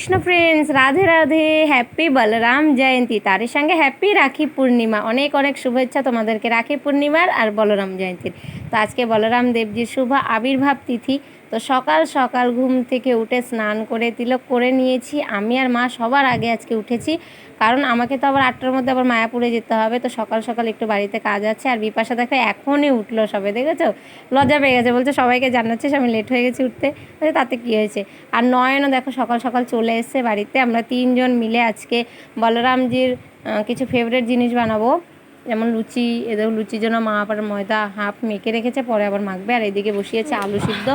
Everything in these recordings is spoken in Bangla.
Krishna friends Radhe Radhe happy Balaram Jayanti. তার সঙ্গে হ্যাপি রাখি পূর্ণিমা। অনেক অনেক শুভেচ্ছা তোমাদেরকে রাখি পূর্ণিমার আর বলরাম জয়ন্তীর। তো আজকে বলরাম দেবজির শুভ আবির্ভাব তিথি। তো সকাল সকাল ঘুম থেকে উঠে স্নান করে তিলক করে নিয়েছি। আমি আর মা সবার আগে আজকে উঠেছি। কারণ আমাকে তো আবার আটটার মধ্যে আবার মায়াপুরে যেতে হবে। তো সকাল সকাল একটু বাড়িতে কাজ আছে। আর বিপাশা দেখো এখনই উঠল সবে, দেখেছ? লজ্জা পেয়ে গেছে। বলছে, সবাইকে জানাচ্ছিস আমি লেট হয়ে গেছি উঠতে। বলছে, তাতে কী হয়েছে? আর নয়নও দেখো সকাল সকাল চলে এসছে বাড়িতে। আমরা তিনজন মিলে আজকে বলরামজির কিছু ফেভারিট জিনিস বানাবো। যেমন লুচি, এদের লুচির জন্য মা আবার ময়দা হাফ মেখে রেখেছে, পরে আবার মাখবে। আর এদিকে বসিয়েছে আলু সিদ্ধ।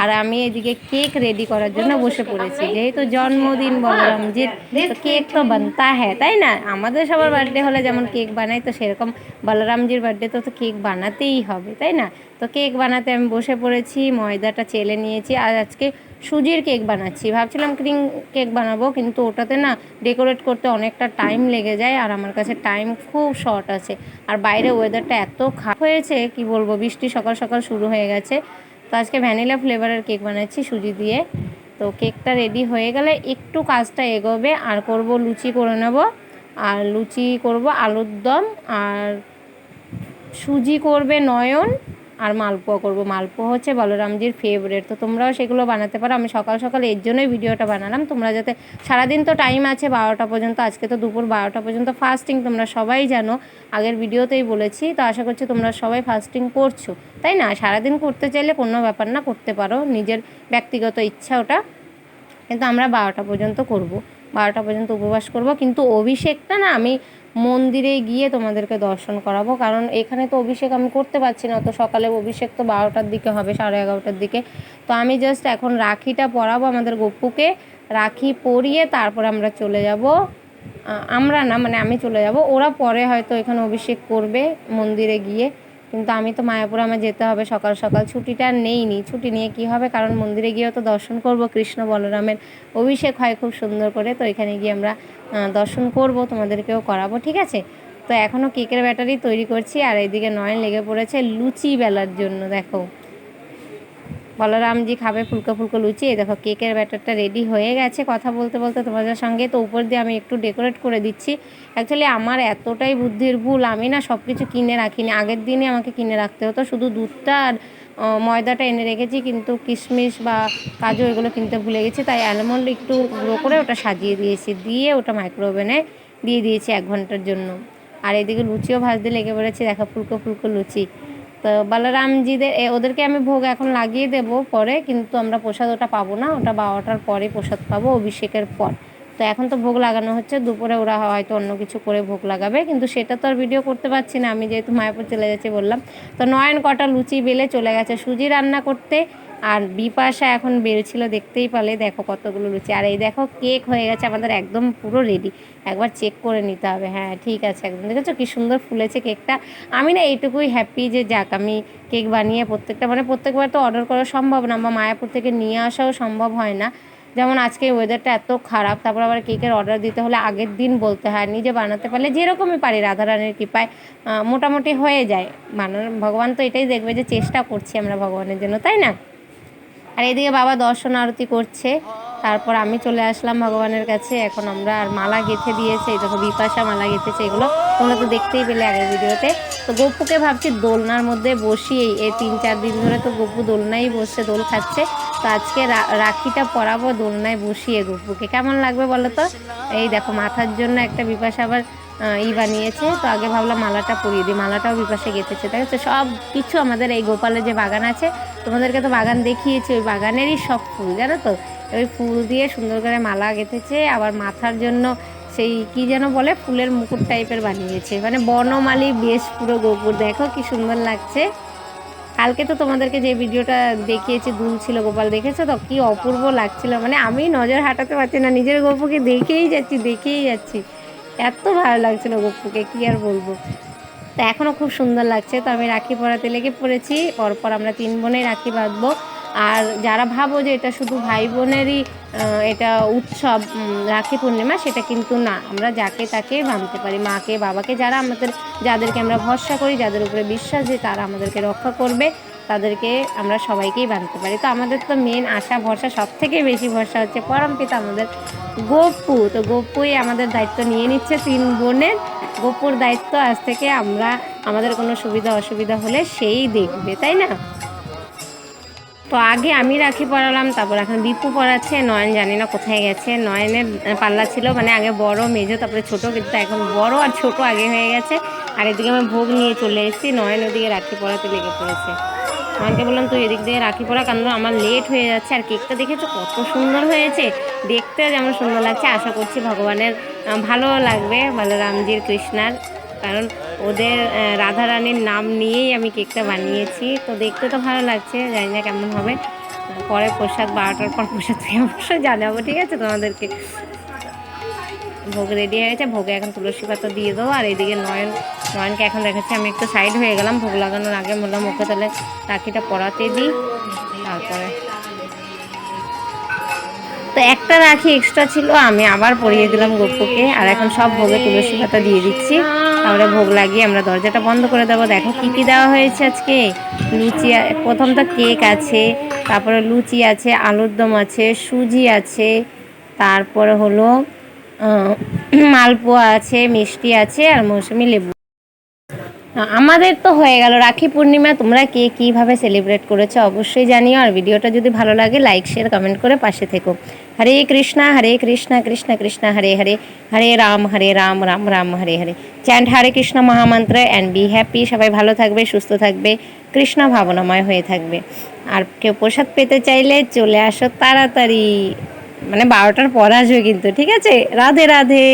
আর আমি এদিকে কেক রেডি করার জন্য বসে পড়েছি। যেহেতু জন্মদিন বলরামজির যে কেক তো বানতা হ্যাঁ তাই না? আমাদের সবার বার্থডে হলে যেমন কেক বানাই, তো সেরকম বলরামজির বার্থডে তো কেক বানাতেই হবে, তাই না? তো কেক বানাতে আমি বসে পড়েছি, ময়দাটা চেলে নিয়েছি, আর আজকে সুজির কেক বানাচ্ছি। ভাবছিলাম ক্রিম কেক বানাবো, কিন্তু ওটাতে না ডেকোরেট করতে অনেকটা টাইম লেগে যায়, আর আমার কাছে টাইম খুব শর্ট আছে। আর বাইরে ওয়েদারটা এত খারাপ হয়েছে, কি বলব, বৃষ্টি সকাল সকাল শুরু হয়ে গেছে। তো আজকে ভ্যানিলা ফ্লেভারের কেক বানাচ্ছি সুজি দিয়ে। তো কেকটা রেডি হয়ে গেলে একটু কাজটা এগোবে, আর করব লুচি করে নেব। আর লুচি করব আলুর দম, আর সুজি করবে নয়ন আর মালপোয়া করব। মালপোয়া হচ্ছে বলরামজির ফেভারেট তো তোমরাও সেগুলো বানাতে পারো। আমি সকাল সকাল এর জন্যই ভিডিওটা বানালাম। তোমরা যাতে সারাদিন তো টাইম আছে বারোটা পর্যন্ত, আজকে তো দুপুর বারোটা পর্যন্ত ফাস্টিং তোমরা সবাই জানো। আগের ভিডিওতেই বলেছি। তো আশা করছি তোমরা সবাই ফাস্টিং করছ। তাই না? সারাদিন করতে চাইলে কোনো ব্যাপার না, করতে পারো। নিজের ব্যক্তিগত ইচ্ছা ওটা। কিন্তু আমরা বারোটা পর্যন্ত করব। বারোটা পর্যন্ত উপবাস করব। কিন্তু অভিষেকটা না আমি মন্দিরে গিয়ে তোমাদেরকে দর্শন করাবো। কারণ এখানে তো অভিষেক আমি করতে পারছি না। অত সকালে অভিষেক তো বারোটার দিকে হবে, সাড়ে এগারোটার দিকে। তো আমি জাস্ট এখন রাখিটা পরাবো আমাদের গপ্পুকে। রাখি পরিয়ে তারপর আমরা চলে যাব। আমরা না মানে আমি চলে যাব। ওরা পরে হয়তো এখানে অভিষেক করবে মন্দিরে গিয়ে। কিন্তু আমি তো মায়াপুরে আমার যেতে হবে, সকাল সকাল ছুটিটা নেইনি। ছুটি নিয়ে কি হবে? কারণ মন্দিরে গিয়েও তো দর্শন করব, কৃষ্ণ বলরামের অভিষেক হয় খুব সুন্দর করে। তো এখানে গিয়ে আমরা দর্শন করব, তোমাদেরকেও করাবো, ঠিক আছে? তো এখনও কেকের ব্যাটারি তৈরি করছি, আর এইদিকে নয়ন লেগে পড়েছে লুচি বেলার জন্য, দেখো। বলরামজি খাবে ফুলকো ফুলকো লুচি। এই দেখো, কেকের ব্যাটারটা রেডি হয়ে গেছে। কথা বলতে বলতে তোমাদের সঙ্গে তো উপর দিয়ে আমি একটু ডেকোরেট করে দিচ্ছি। অ্যাকচুয়ালি আমার এতটাই বুদ্ধির ভুল, আমি না সব কিছু কিনে রাখিনি। আগের দিনই আমাকে কিনে রাখতে হতো। শুধু দুধটা আর ময়দাটা এনে রেখেছি, কিন্তু কিশমিশ বা কাজু এগুলো কিনতে ভুলে গেছি। তাই অ্যালমন্ড একটু গুঁড়ো করে ওটা সাজিয়ে দিয়েছি। দিয়ে ওটা মাইক্রো ওভেনে দিয়ে দিয়েছি এক ঘণ্টার জন্য। আর এদিকে লুচিও ভাজতে লেগে পড়েছে। দেখো, ফুলকো ফুলকো লুচি। তো বলরামজিদের ওদেরকে আমি ভোগ এখন লাগিয়ে দেব পরে, কিন্তু আমরা প্রসাদ ওটা পাবো না, ওটা বারোটার পরে প্রসাদ পাবো অভিষেকের পর। তো এখন তো ভোগ লাগানো হচ্ছে, দুপুরে ওরা হয়তো অন্য কিছু করে ভোগ লাগাবে, কিন্তু সেটা তো আর ভিডিও করতে পারছি না, আমি যেহেতু মায়াপুর চলে যাচ্ছি বললাম। তো নয়ন কটা লুচি বেলে চলে গেছে, সুজি রান্না করতে আর বিপাশা এখন বেলছিল দেখতেই পালে দেখো কতগুলো লুচি আর এই দেখো কেক হয়ে গেছে, আমাদের একদম পুরো রেডি একবার চেক করে নিতে হবে। হ্যাঁ ঠিক আছে একদম। দেখেছ কি সুন্দর ফুলেছে কেকটা? আমি না এইটুকুই হ্যাপি যে যাক, আমি কেক বানিয়ে প্রত্যেকটা মানে প্রত্যেকবার তো অর্ডার করা সম্ভব না। বা মায়াপুর থেকে নিয়ে আসাও সম্ভব হয় না। যেমন আজকে ওয়েদারটা এত খারাপ, তারপর আবার কেকের অর্ডার দিতে হলে আগের দিন বলতে হয়, নিজে বানাতে পারলে যেরকমই পারি, রাধারানীর কৃপায় মোটামুটি হয়ে যায়। বানানো, ভগবান তো এটাই দেখবে যে চেষ্টা করছি আমরা ভগবানের জন্য, তাই না? আর এদিকে বাবা দর্শন আরতি করছে। তারপর আমি চলে আসলাম ভগবানের কাছে। এখন আমরা আর মালা গেঁথে দিয়েছে। এই দেখো বিপাশা মালা গেঁথেছে এগুলো। তোমরা তো দেখতেই পেলে আগের ভিডিওতে। তো গপ্পুকে ভাবছি দোলনার মধ্যে বসিয়েই, এই তিন চার দিন ধরে তো গপ্পু দোলনাই বসছে দোল খাচ্ছে। তো আজকে রাখিটা পরাবো, দোলনায় বসিয়ে গপ্পুকে কেমন লাগবে বলো তো? এই দেখো মাথার জন্য একটা বিপাশা আবার ই বানিয়েছে। তো আগে ভাবলাম মালাটা পরিয়ে দিই। মালাটাও বিপাশে গেঁথেছে। তাই হচ্ছে সব কিছু আমাদের এই গোপালের যে বাগান আছে, তোমাদেরকে তো বাগান দেখিয়েছি। ওই বাগানেরই সব ফুল, জানো তো? ওই ফুল দিয়ে সুন্দর করে মালা গেঁথেছে। আবার মাথার জন্য সেই কি যেন বলে, ফুলের মুকুট টাইপের বানিয়েছে। মানে বনমালী বেশ পুরো গোপুর। দেখো কি সুন্দর লাগছে। কালকে তো তোমাদেরকে যে ভিডিওটা দেখিয়েছি, দুল ছিল গোপাল, দেখেছ তো? কি অপূর্ব লাগছিল। মানে আমি নজর হাঁটাতে পারছি না। নিজের গপুকে দেখেই যাচ্ছি দেখেই যাচ্ছি। এত ভালো লাগছিল গপুকে কি আর বলব? তো এখনও খুব সুন্দর লাগছে। তো আমি রাখি পরাতে লেগে পড়েছি। পরপর আমরা তিন বোনেই রাখি বাঁধবো। আর যারা ভাবো যে এটা শুধু ভাই বোনেরই এটা উৎসব রাখি পূর্ণিমা, সেটা কিন্তু না। আমরা যাকে তাকে মানতে পারি। মাকে, বাবাকে, যারা আমাদের, যাদেরকে আমরা ভরসা করি, যাদের উপরে বিশ্বাস যে তারা আমাদেরকে রক্ষা করবে। তাদেরকে আমরা সবাইকেই বানাতে পারি। তো আমাদের তো মেন আশা, ভরসা সব থেকে বেশি ভরসা হচ্ছে পরম পিতা আমাদের গপ্পু তো গপ্পুই আমাদের দায়িত্ব নিয়ে নিচ্ছে তিন বোনের। গপুর দায়িত্ব আজ থেকে আমরা, আমাদের কোনো সুবিধা, অসুবিধা হলে সেই দেখবে, তাই না? তো আগে আমি রাখি পড়ালাম, তারপর এখন বিপু পড়াচ্ছে, নয়ন জানি না কোথায় গেছে। নয়নের পাল্লা ছিল মানে আগে বড় মেজো তারপরে ছোট, কিন্তু এখন বড় আর ছোট আগে হয়ে গেছে। আর এদিকে আমি ভোগ নিয়ে চলে এসেছি, নয়ন ওদিকে রাখি পড়াতে লেগে পড়েছে। নয়নকে বললাম তুই এদিক দিয়ে রাখি পরা কারণ আমার লেট হয়ে যাচ্ছে। আর কেকটা দেখেছ? কত সুন্দর হয়েছে। দেখতে যেমন সুন্দর লাগছে। আশা করছি ভগবানের ভালো লাগবে বলরামজির কৃষ্ণার। কারণ ওদের আহ, রাধারানীর নাম নিয়েই আমি কেকটা বানিয়েছি। তো দেখতে তো ভালো লাগছে। জানি না কেমন হবে। পরে প্রসাদ বারোটার পর প্রসাদ অবশ্যই জানাব ঠিক আছে তোমাদেরকে? ভোগ রেডি হয়ে গেছে। ভোগে এখন তুলসী পাতা দিয়ে দেবো। আর এদিকে নয়ন, নয়নকে এখন দেখাচ্ছি। আমি একটু সাইড হয়ে গেলাম। ভোগ লাগানোর আগে বললাম ওকে তাহলে রাখিটা পড়াতে দিই। তারপরে। তো একটা রাখি এক্সট্রা ছিল। আমি আবার পরিয়ে দিলাম গপুকে। আর এখন সব ভোগে তুলসী পাতা দিয়ে দিচ্ছি। তারপরে ভোগ লাগিয়ে আমরা দরজাটা বন্ধ করে দেবো। দেখো কী কী দেওয়া হয়েছে আজকে। লুচি প্রথম তো কেক আছে। তারপরে লুচি আছে আলুর দম আছে, সুজি আছে। তারপরে হলো মালপোয়া আছে, মিষ্টি আছে আর মৌসুমি লেবু। আমাদের তো হয়ে গেল। রাখি পূর্ণিমা, তোমরা কে কীভাবে সেলিব্রেট করেছ অবশ্যই জানিও। আর ভিডিওটা যদি ভালো লাগে লাইক শেয়ার কমেন্ট করে পাশে থেকো। হরে কৃষ্ণা হরে কৃষ্ণা, কৃষ্ণ কৃষ্ণ, হরে হরে। হরে রাম হরে রাম রাম রাম, হরে হরে। চ্যান্ড হরে কৃষ্ণ মহামন্ত্র অ্যান্ড বি হ্যাপি সবাই ভালো থাকবে, সুস্থ থাকবে, কৃষ্ণ ভাবনাময় হয়ে থাকবে। আর কেউ প্রসাদ পেতে চাইলে চলে আসো তাড়াতাড়ি। মানে বারোটার পর আসবে কিন্তু ঠিক আছে? রাধে রাধে।